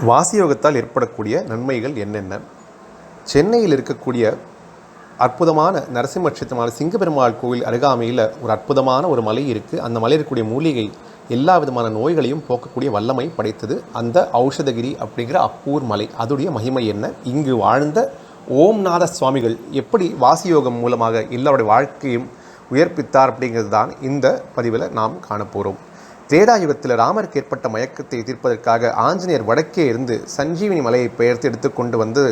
வாசியோகத்தால் ஏற்படக்கூடிய நன்மைகள் என்னென்ன? சென்னையில் இருக்கக்கூடிய அற்புதமான நரசிம்ம நட்சத்திரமான சிங்கபெருமாள் கோவில் அருகாமையில் ஒரு அற்புதமான ஒரு மலை இருக்குது அந்த மலையில் இருக்கக்கூடிய மூலிகை எல்லா விதமான நோய்களையும் போக்கக்கூடிய வல்லமை படைத்தது. அந்த ஔஷதகிரி அப்படிங்கிற அப்பூர் மலை. அதோடைய மகிமை என்ன? இங்கு வாழ்ந்த ஓம்நாத சுவாமிகள் எப்படி வாசியோகம் மூலமாக எல்லாருடைய வாழ்க்கையும் உயர்ப்பித்தார் அப்படிங்கிறது தான் இந்த பதிவில் நாம் காணப்போகிறோம் திரேதாயுகத்தில் ராமருக்கு ஏற்பட்ட மயக்கத்தை தீர்ப்பதற்காக ஆஞ்சநேயர் வடக்கே இருந்து சஞ்சீவினி மலையை பெயர்த்து எடுத்து கொண்டு வந்து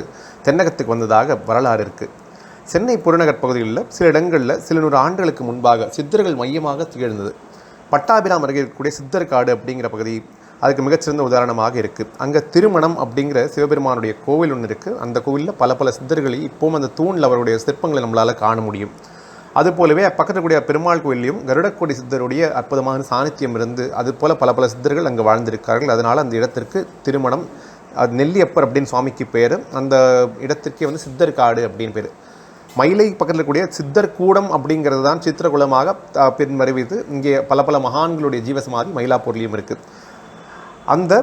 தென்னகத்துக்கு வந்ததாக வரலாறு இருக்குது சென்னை புறநகர் பகுதிகளில் சில இடங்களில் சில நூறு ஆண்டுகளுக்கு முன்பாக சித்தர்கள் மையமாக திகழ்ந்தது. பட்டாபிராம் அருகே இருக்கக்கூடிய சித்தர் காடு அப்படிங்கிற பகுதி அதுக்கு மிகச்சிறந்த உதாரணமாக இருக்குது அங்கே திருமணம் அப்படிங்கிற சிவபெருமானுடைய கோவில் ஒன்று இருக்குது அந்த கோவிலில் பல பல சித்தர்களை இப்போவும் அந்த தூணில் அவருடைய சிற்பங்களை நம்மளால் காண முடியும். அதுபோலவே பக்கத்தில் கூடிய பெருமாள் கோயிலையும் கருடக்கோடி சித்தருடைய அற்புதமான சாணித்தியம் இருந்து அதுபோல் பல பல சித்தர்கள் அங்கே வாழ்ந்திருக்கார்கள் அதனால் அந்த இடத்திற்கு திருமணம் அது நெல்லியப்பர் அப்படின்னு சுவாமிக்கு பேர். அந்த இடத்திற்கே வந்து சித்தர் காடு அப்படின்னு பேர். மயிலை பக்கத்தில் கூடிய சித்தர் கூடம் அப்படிங்கிறது தான் சித்திரகுலமாக பின் மறைவித்து இங்கே பல பல மகான்களுடைய ஜீவசமாதி மயிலாப்பூர்லேயும் இருக்குது அந்த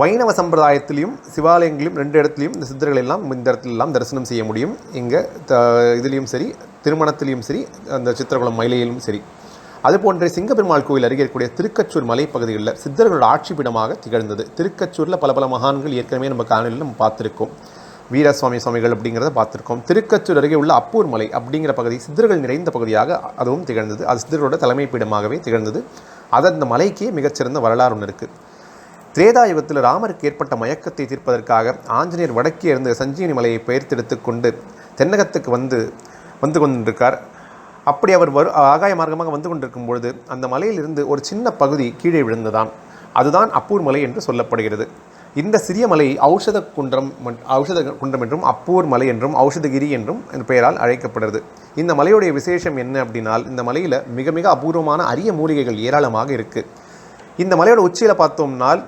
வைணவ சம்பிரதாயத்திலையும் சிவாலயங்களிலும் ரெண்டு இடத்துலையும் இந்த சித்தர்கள் எல்லாம் இந்த இடத்துலலாம் தரிசனம் செய்ய முடியும். இங்கே த இதுலேயும் சரி திருமணத்திலையும் சரி அந்த சித்திரகுளம் மயிலையிலும் சரி. அதுபோன்ற சிங்கப்பெருமாள் கோயில் அருகே இருக்கக்கூடிய திருக்கச்சூர் மலைப்பகுதிகளில் சித்தர்களோட ஆட்சிப்பிடமாக திகழ்ந்தது. திருக்கச்சூரில் பல பல மகான்கள் ஏற்கனவே நம்ம காணொலியில் நம்ம பார்த்துருக்கோம். வீரசுவாமி சுவாமிகள் அப்படிங்கிறத பார்த்துருக்கோம். திருக்கச்சூர் அருகே உள்ள அப்பூர் மலை அப்படிங்கிற பகுதி சித்தர்கள் நிறைந்த பகுதியாக அதுவும் திகழ்ந்தது. அது சித்தர்களோட தலைமைப்பீடமாகவே திகழ்ந்தது. அது அந்த மலைக்கே மிகச்சிறந்த வரலாறு ஒன்று இருக்குது திரேதாயுகத்தில் ராமருக்கு ஏற்பட்ட மயக்கத்தை தீர்ப்பதற்காக ஆஞ்சநேயர் வடக்கே இருந்து சஞ்சீவனி மலையை பெயர்த்தெடுத்து கொண்டு தென்னகத்துக்கு வந்து வந்து கொண்டிருக்கார். அப்படி அவர் வரு ஆகாய மார்க்கமாக வந்து கொண்டிருக்கும் பொழுது அந்த மலையிலிருந்து ஒரு சின்ன பகுதி கீழே விழுந்ததாம். அதுதான் அப்பூர் மலை என்று சொல்லப்படுகிறது. இந்த சிறிய மலை ஔஷத குன்றம் ஔஷத குன்றம் என்றும் அப்பூர் மலை என்றும் ஔஷதகிரி என்றும் என்ற பெயரால் அழைக்கப்படுறது. இந்த மலையுடைய விசேஷம் என்ன அப்படின்னால் இந்த மலையில் மிக மிக அபூர்வமான அரிய மூலிகைகள் ஏராளமாக இருக்குது இந்த மலையோட உச்சியில் பார்த்தோம்னால்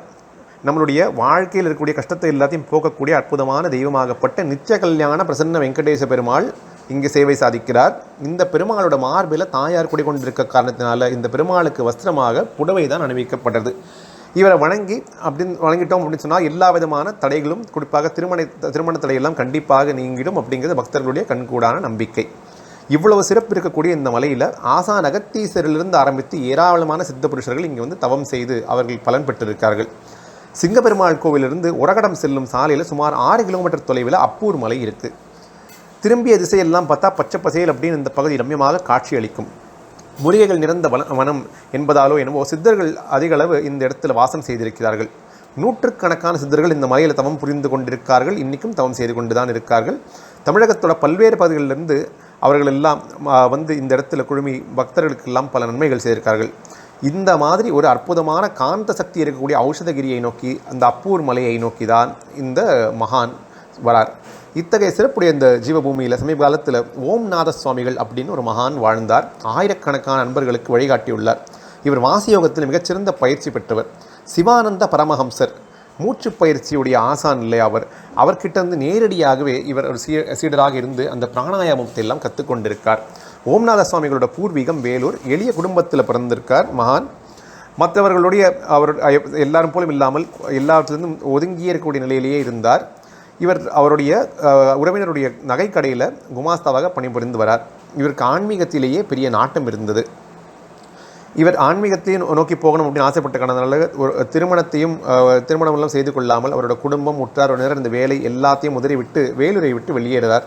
நம்மளுடைய வாழ்க்கையில் இருக்கக்கூடிய கஷ்டத்தை எல்லாத்தையும் போக்கக்கூடிய அற்புதமான தெய்வமாகப்பட்ட நிச்சய கல்யாண பிரசன்ன வெங்கடேச பெருமாள் இங்கு சேவை சாதிக்கிறார். இந்த பெருமாளோட மார்பில் தாயார் குடிகொண்டிருக்க காரணத்தினால இந்த பெருமாளுக்கு வஸ்திரமாக புடவை தான் அணிவிக்கப்பட்டது. இவரை வணங்கி அப்படின்னு வணங்கிட்டோம் அப்படின்னு சொன்னால் எல்லா விதமான தடைகளும் குறிப்பாக திருமண திருமண தடையெல்லாம் கண்டிப்பாக நீங்கிடும் அப்படிங்கிறது பக்தர்களுடைய கண்கூடான நம்பிக்கை. இவ்வளவு சிறப்பு இருக்கக்கூடிய இந்த மலையில் ஆசா நகத்தீசரிலிருந்து ஆரம்பித்து ஏராளமான சித்த புருஷர்கள் இங்கே வந்து தவம் செய்து அவர்கள் பலன் பெற்றிருக்கார்கள் சிங்கப்பெருமாள் கோவிலிருந்து உரகடம் செல்லும் சாலையில் சுமார் ஆறு கிலோமீட்டர் தொலைவில் அப்பூர் மலை இருக்குது திரும்பிய திசையெல்லாம் பார்த்தா பச்சை பசேல் அப்படின்னு இந்த பகுதி ரம்யமாக காட்சியளிக்கும் மூலிகைகள் நிறைந்த வன வனம் என்பதாலோ என்னவோ சித்தர்கள் அதிகளவு இந்த இடத்துல வாசம் செய்திருக்கிறார்கள். நூற்றுக்கணக்கான சித்தர்கள் இந்த மலையில் தவம் புரிந்து கொண்டிருக்கார்கள் இன்றைக்கும் தவம் செய்து கொண்டு தான் இருக்கார்கள். தமிழகத்தோட பல்வேறு பகுதிகளிலிருந்து அவர்கள் எல்லாம் வந்து இந்த இடத்துல குழுமி பக்தர்களுக்கெல்லாம் பல நன்மைகள் செய்திருக்கார்கள் இந்த மாதிரி ஒரு அற்புதமான காந்த சக்தி இருக்கக்கூடிய ஔஷதகிரியை நோக்கி அந்த அப்பூர் மலையை நோக்கி தான் இந்த மகான் வரார். இத்தகைய சிறப்புடைய இந்த ஜீவபூமியில் சமீப காலத்தில் ஓம்நாத சுவாமிகள் அப்படின்னு ஒரு மகான் வாழ்ந்தார். ஆயிரக்கணக்கான நண்பர்களுக்கு வழிகாட்டியுள்ளார். இவர் வாசியோகத்தில் மிகச்சிறந்த பயிற்சி பெற்றவர். சிவானந்த பரமஹம்சர் மூச்சு பயிற்சியுடைய ஆசான் இல்லை அவர். அவர்கிட்ட இருந்து நேரடியாகவே இவர் ஒரு சீ சீடராக இருந்து அந்த பிராணாயாமத்தை எல்லாம் கற்றுக்கொண்டிருக்கார் ஓம்நாத சுவாமிகளோட பூர்வீகம் வேலூர். எளிய குடும்பத்தில் பிறந்திருக்கார் மகான். மற்றவர்களுடைய அவர் எல்லாரும் போலும் இல்லாமல் எல்லாவற்றிலிருந்தும் ஒதுங்கியே இருக்கக்கூடிய நிலையிலேயே இருந்தார். இவர் அவருடைய உறவினருடைய நகைக்கடையில் குமாஸ்தாவாக பணிபுரிந்து வரார். இவருக்கு ஆன்மீகத்திலேயே பெரிய நாட்டம் இருந்தது. இவர் ஆன்மீகத்தையும் நோக்கி போகணும் அப்படின்னு ஆசைப்பட்ட காரணத்தினால ஒரு திருமணத்தையும் திருமணமெல்லாம் செய்து கொள்ளாமல் அவரோட குடும்பம் உற்றார் உறவினர் இந்த வேலை எல்லாத்தையும் உதறி விட்டு வேலூரை விட்டு வெளியேறுகிறார்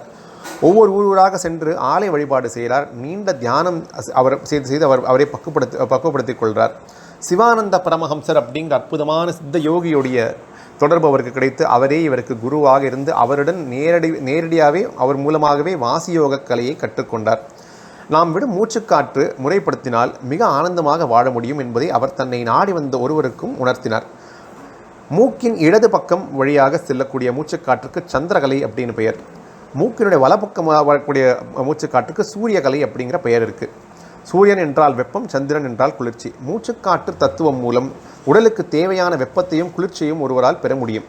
ஒவ்வொரு ஊர் ஊராக சென்று ஆலய வழிபாடு செய்கிறார். நீண்ட தியானம் அவர் செய்து செய்து அவர் அவரை பக்குவப்படுத்தி பக்குவப்படுத்திக் கொள்கிறார். சிவானந்த பரமஹம்சர் அப்படிங்கிற அற்புதமான சித்த யோகியுடைய தொடர்பு அவருக்கு கிடைத்து அவரே இவருக்கு குருவாக இருந்து அவருடன் நேரடி நேரடியாகவே அவர் மூலமாகவே வாசியோக கலையை கற்றுக்கொண்டார். நாம் விடும் மூச்சுக்காற்று முறைப்படுத்தினால் மிக ஆனந்தமாக வாழ முடியும் என்பதை அவர் தன்னை நாடி வந்த ஒருவருக்கும் உணர்த்தினார். மூக்கின் இடது பக்கம் வழியாக செல்லக்கூடிய மூச்சுக்காற்றுக்கு சந்திரகலை அப்படின்னு பெயர். மூக்கினுடைய வலப்பக்கமாக வரக்கூடிய மூச்சுக்காற்றுக்கு சூரியகலை அப்படிங்கிற பெயர் இருக்குது சூரியன் என்றால் வெப்பம் சந்திரன் என்றால் குளிர்ச்சி. மூச்சுக்காற்று தத்துவம் மூலம் உடலுக்கு தேவையான வெப்பத்தையும் குளிர்ச்சியும் ஒருவரால் பெற முடியும்.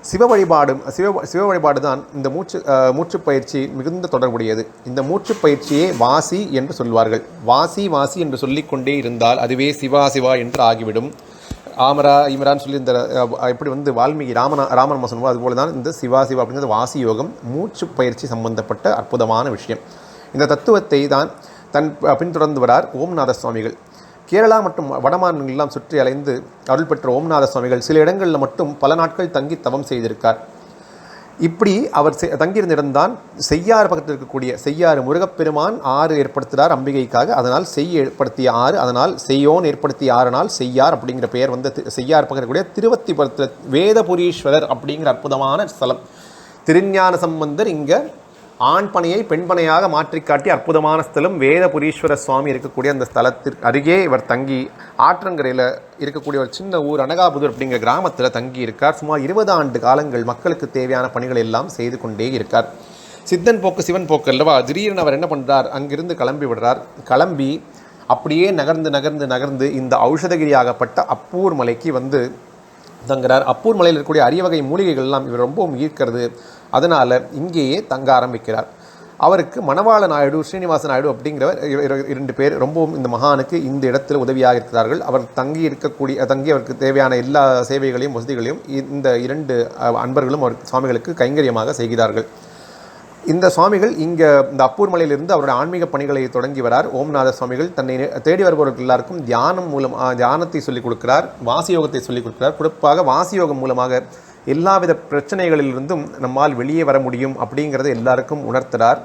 சிவ வழிபாடு சிவ சிவ வழிபாடு தான் இந்த மூச்சு மூச்சு மூச்சுப் பயிற்சி மிகுந்த தொடர்புடையது. இந்த மூச்சுப் பயிற்சியே வாசி என்று சொல்வார்கள். வாசி வாசி என்று சொல்லிக்கொண்டே இருந்தால் அதுவே சிவா சிவா என்று ஆகிவிடும். ஆமரா இமரான்னு சொல்லி இந்த எப்படி வந்து வால்மீகி ராமனா ராமன் நம்ம அதுபோல தான் இந்த சிவா சிவா அப்படிங்கிறது வாசி யோகம் மூச்சு பயிற்சி சம்பந்தப்பட்ட அற்புதமான விஷயம். இந்த தத்துவத்தை தான் தன் பின்தொடர்ந்து வரார் ஓம்நாத சுவாமிகள். கேரளா மற்றும் வடமாநிலங்களெல்லாம் சுற்றி அலைந்து அருள் பெற்ற ஓம்நாத சுவாமிகள் சில இடங்களில் மட்டும் பல நாட்கள் தங்கி தவம் செய்திருக்கார். இப்படி அவர் செ- தங்கியிருந்த இடம்தான் செய்யாறு பக்கத்தில் இருக்கக்கூடிய செய்யாறு முருகப்பெருமான் ஆறு ஏற்படுத்துகிறார் அம்பிகைக்காக. அதனால் செய் ஏற்படுத்திய ஆறு அதனால் செய்யோன் ஏற்படுத்திய ஆறுனால் செய்யார் அப்படிங்கிற பெயர் வந்து செய்யார் செய்யாறு பக்கத்தில் இருக்கக்கூடிய திருவத்திபுரத்தில் வேதபுரீஸ்வரர் அப்படிங்கிற அற்புதமான ஸ்தலம். திருஞான சம்பந்தர் இங்கே ஆண் பனையை பெண் பனையாக மாற்றி காட்டி அற்புதமான ஸ்தலம் வேதபுரீஸ்வர சுவாமி இருக்கக்கூடிய அந்த ஸ்தலத்திற்கு அருகே இவர் தங்கி ஆற்றங்கரையில் இருக்கக்கூடிய ஒரு சின்ன ஊர் அனகாபுதூர் அப்படிங்கிற கிராமத்தில் தங்கி இருக்கார். சுமார் இருபது ஆண்டு காலங்கள் மக்களுக்கு தேவையான பணிகள் எல்லாம் செய்து கொண்டே இருக்கார். சித்தன் போக்கு சிவன் போக்கு அல்லவா திடீர்னு அவர் என்ன பண்ணுறார் அங்கிருந்து கிளம்பி விடுறார். கிளம்பி அப்படியே நகர்ந்து நகர்ந்து நகர்ந்து இந்த ஔஷதகிரியாகப்பட்ட அப்பூர் மலைக்கு வந்து தங்குறார். அப்பூர் மலையில் இருக்கக்கூடிய அரிய வகை மூலிகைகள் எல்லாம் இவர் ரொம்பவும் ஈர்க்கிறது. அதனால் இங்கேயே தங்க ஆரம்பிக்கிறார். அவருக்கு மணவாள நாயுடு ஸ்ரீனிவாச நாயுடு அப்படிங்கிறவர் இரண்டு பேர் ரொம்பவும் இந்த மகானுக்கு இந்த இடத்தில் உதவியாக இருக்கிறார்கள். அவர் தங்கி இருக்கக்கூடிய தங்கி அவருக்கு தேவையான எல்லா சேவைகளையும் வசதிகளையும் இந்த இரண்டு அன்பர்களும் அவர் சுவாமிகளுக்கு கைங்கரியமாக செய்கிறார்கள். இந்த சுவாமிகள் இங்கே இந்த அப்பூர் மலையிலிருந்து அவருடைய ஆன்மீக பணிகளை தொடங்கி வரார். ஓம்நாத சுவாமிகள் தன்னை தேடி வருபவர்கள் எல்லாருக்கும் தியானம் மூலம் தியானத்தை சொல்லிக் கொடுக்கிறார் வாசியோகத்தை சொல்லிக் கொடுக்கிறார். குறிப்பாக வாசியோகம் மூலமாக எல்லாவித பிரச்சனைகளிலிருந்தும் நம்மால் வெளியே வர முடியும் அப்படிங்கிறத எல்லாருக்கும் உணர்த்துறார்.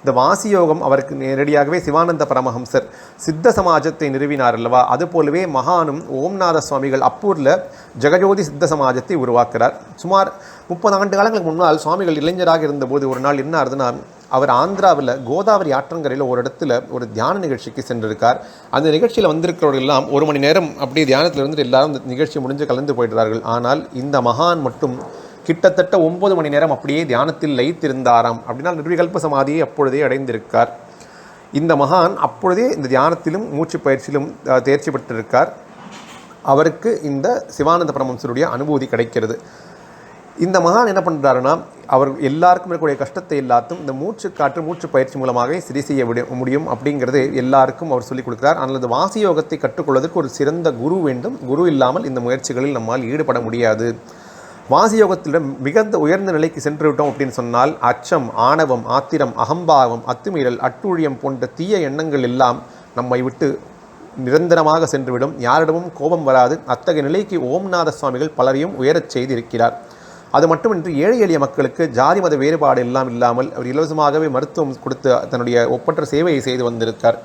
இந்த வாசி யோகம் அவருக்கு நேரடியாகவே சிவானந்த பரமஹம்சர் சித்த சமாஜத்தை நிறுவினார் அல்லவா? அதுபோலவே மகானும் ஓம்நாத சுவாமிகள் அப்பூரில் ஜெகஜோதி சித்த சமாஜத்தை உருவாக்குறார். சுமார் முப்பது ஆண்டு காலங்களுக்கு முன்னால் சுவாமிகள் இளைஞராக இருந்தபோது ஒரு நாள் என்ன ஆகுதுன்னா அவர் ஆந்திராவில் கோதாவரி ஆற்றங்கரையில் ஒரு இடத்துல ஒரு தியான நிகழ்ச்சிக்கு சென்றிருக்கார். அந்த நிகழ்ச்சியில் வந்திருக்கிறவர்கள் எல்லாம் ஒரு மணி நேரம் அப்படியே தியானத்தில் இருந்துட்டு எல்லாரும் இந்த நிகழ்ச்சி முடிஞ்சு கலந்து போயிடுறார்கள். ஆனால் இந்த மகான் மட்டும் கிட்டத்தட்ட ஒன்பது மணி நேரம் அப்படியே தியானத்தில் லயித்திருந்தாராம் அப்படின்னா நிர்விகல்ப சமாதியை அப்பொழுதே அடைந்திருக்கார். இந்த மகான் அப்பொழுதே இந்த தியானத்திலும் மூச்சு பயிற்சியிலும் தேர்ச்சி பெற்றிருக்கார். அவருக்கு இந்த சிவானந்த பரமம்சருடைய அனுபூதி கிடைக்கிறது. இந்த மகான் என்ன பண்ணுறாருன்னா அவர் எல்லாருக்கும் இருக்கக்கூடிய கஷ்டத்தை எல்லாத்தும் இந்த மூச்சு காற்று மூச்சு பயிற்சி மூலமாக சரி செய்ய விட முடியும் அப்படிங்கிறது எல்லாருக்கும் அவர் சொல்லிக் கொடுக்கிறார். ஆனால் அந்த வாசி யோகத்தை கற்றுக்கொள்வதற்கு ஒரு சிறந்த குரு வேண்டும். குரு இல்லாமல் இந்த முயற்சிகளில் நம்மால் ஈடுபட முடியாது. வாசியோகத்திடம் மிகுந்த உயர்ந்த நிலைக்கு சென்று விட்டோம் அப்படின்னு சொன்னால் அச்சம் ஆணவம் ஆத்திரம் அகம்பாவம் அத்துமீறல் அட்டூழியம் போன்ற தீய எண்ணங்கள் எல்லாம் நம்மை விட்டு நிரந்தரமாக சென்றுவிடும். யாரிடமும் கோபம் வராது. அத்தகைய நிலைக்கு ஓம்நாத சுவாமிகள் பலரையும் உயரச் செய்திருக்கிறார். அது மட்டுமின்றி ஏழை எளிய மக்களுக்கு ஜாதி மத வேறுபாடு எல்லாம் இல்லாமல் அவர் இலவசமாகவே மருத்துவம் கொடுத்து தன்னுடைய ஒப்பற்ற சேவையை செய்து வந்திருக்கார்.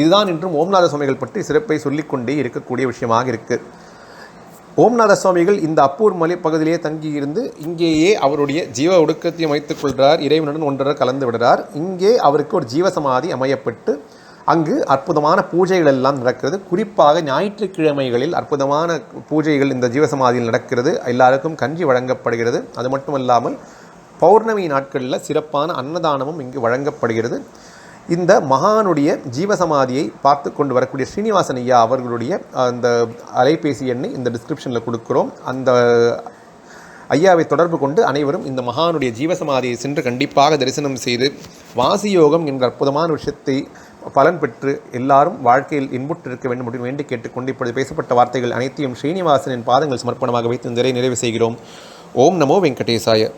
இதுதான் இன்றும் ஓம்நாத சுவாமிகள் பற்றி சிறப்பை சொல்லிக்கொண்டே இருக்கக்கூடிய விஷயமாக இருக்குது ஓம்நாத சுவாமிகள் இந்த அப்பூர் மலை பகுதியிலே தங்கியிருந்து இங்கேயே அவருடைய ஜீவ ஒடுக்கத்தையும் வைத்துக் கொள்கிறார். இறைவனுடன் ஒன்றரை கலந்து விடுறார் இங்கே அவருக்கு ஒரு ஜீவசமாதி அமையப்பட்டு அங்கு அற்புதமான பூஜைகள் எல்லாம் நடக்கிறது. குறிப்பாக ஞாயிற்றுக்கிழமைகளில் அற்புதமான பூஜைகள் இந்த ஜீவசமாதியில் நடக்கிறது. எல்லாருக்கும் கஞ்சி வழங்கப்படுகிறது. அது மட்டுமல்லாமல் பௌர்ணமி நாட்களில் சிறப்பான அன்னதானமும் இங்கு வழங்கப்படுகிறது. இந்த மகானுடைய ஜீவசமாதியை பார்த்து கொண்டு வரக்கூடிய ஸ்ரீனிவாசன் ஐயா அவர்களுடைய அந்த அலைபேசி எண்ணை இந்த டிஸ்கிரிப்ஷனில் கொடுக்குறோம். அந்த ஐயாவை தொடர்பு கொண்டு அனைவரும் இந்த மகானுடைய ஜீவசமாதியை சென்று கண்டிப்பாக தரிசனம் செய்து வாசியோகம் என்ற அற்புதமான விஷயத்தை பலன் பெற்று எல்லாரும் வாழ்க்கையில் இன்புற்றிருக்க வேண்டும் என்று வேண்டி கேட்டுக்கொண்டு இப்பொழுது பேசப்பட்ட வார்த்தைகள் அனைத்தையும் ஸ்ரீனிவாசனின் பாதங்கள் சமர்ப்பணமாக வைத்து நிறை நிறைவு செய்கிறோம். ஓம் நமோ வெங்கடேசாய.